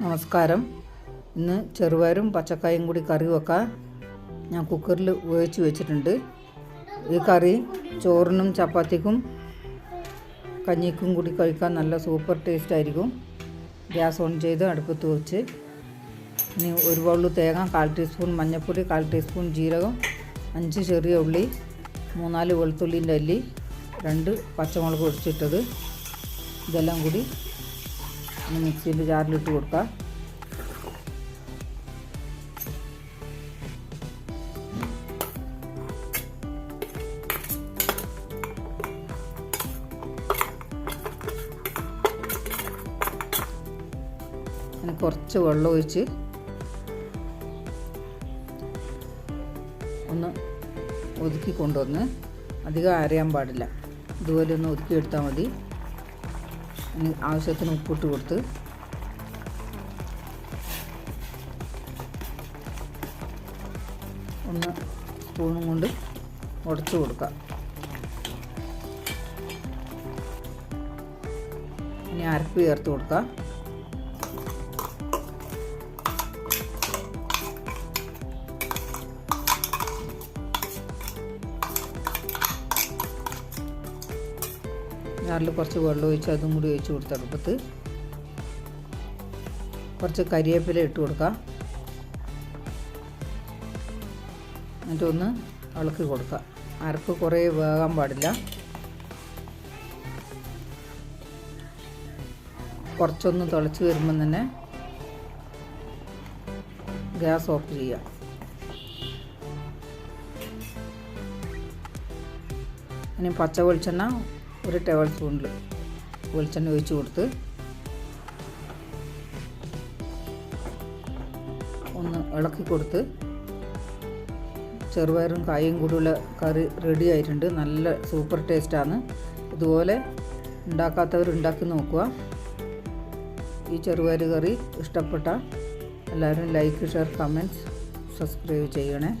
നമസ്കാരം. ഇന്ന് ചെറുപയറും പച്ചക്കായും കൂടി കറി വെക്കാൻ ഞാൻ കുക്കറിൽ വേവിച്ച് വെച്ചിട്ടുണ്ട്. ഈ കറി ചോറിനും ചപ്പാത്തിക്കും കഞ്ഞിക്കും കൂടി കഴിക്കാൻ നല്ല സൂപ്പർ ടേസ്റ്റ് ആയിരിക്കും. ഗ്യാസ് ഓൺ ചെയ്ത് അടുപ്പത്ത് വെച്ച് ഇനി ഒരു ബൗൾ തേങ്ങ കാൽ ടീസ്പൂൺ മഞ്ഞൾപ്പൊടി കാൽ ടീസ്പൂൺ ജീരകം അഞ്ച് ചെറിയ ഉള്ളി മൂന്നാൽ വെളുത്തുള്ളിന്റെ അല്ലി രണ്ട് പച്ചമുളക് ഒടിച്ചിട്ടത് ഇതെല്ലാം കൂടി ഒന്ന് മിക്സിയിൽ ജാറിലിട്ട് കൊടുക്കുക അങ്ങനെ കുറച്ച് വെള്ളം ഒഴിച്ച് ഒന്ന് ഒതുക്കി കൊണ്ടുവന്ന് അധികം അരയാൻ പാടില്ല. ഇതുപോലെ ഒന്ന് ഒതുക്കി എടുത്താൽ മതി. ആവശ്യത്തിന് ഉപ്പിട്ട് കൊടുത്ത്. ഒന്ന് സ്പൂണും കൊണ്ട് ഉടച്ചു കൊടുക്കുക ഇനി അരപ്പ് ചേർത്ത് കൊടുക്കുക ഞാറിൽ കുറച്ച് വെള്ളം ഒഴിച്ച് അതും കൂടി ഒഴിച്ച് കൊടുത്തടുപ്പത്ത് കുറച്ച് കരിവേപ്പില ഇട്ട് കൊടുക്കാം. എന്നിട്ടൊന്ന് ഇളക്കി കൊടുക്കുക അരപ്പ് കുറേ വേകാൻ പാടില്ല. കുറച്ചൊന്ന് തിളച്ച് വരുമ്പം തന്നെ ഗ്യാസ് ഓഫ് ചെയ്യുക ഇനി പച്ച വെളിച്ചെണ്ണ ഒരു ടേബിൾ സ്പൂണിൽ വെളിച്ചെണ്ണ ഒഴിച്ച് കൊടുത്ത് ഒന്ന് ഇളക്കി കൊടുത്ത് ചെറുപയറും കായും കൂടിയുള്ള കറി റെഡി ആയിട്ടുണ്ട്. നല്ല സൂപ്പർ ടേസ്റ്റാണ് ഇതുപോലെ ഉണ്ടാക്കാത്തവർ ഉണ്ടാക്കി നോക്കുക. ഈ ചെറുപയർ കറി ഇഷ്ടപ്പെട്ട എല്ലാവരും ലൈക്ക് ഷെയർ കമന്റ്സ് സബ്സ്ക്രൈബ് ചെയ്യണേ.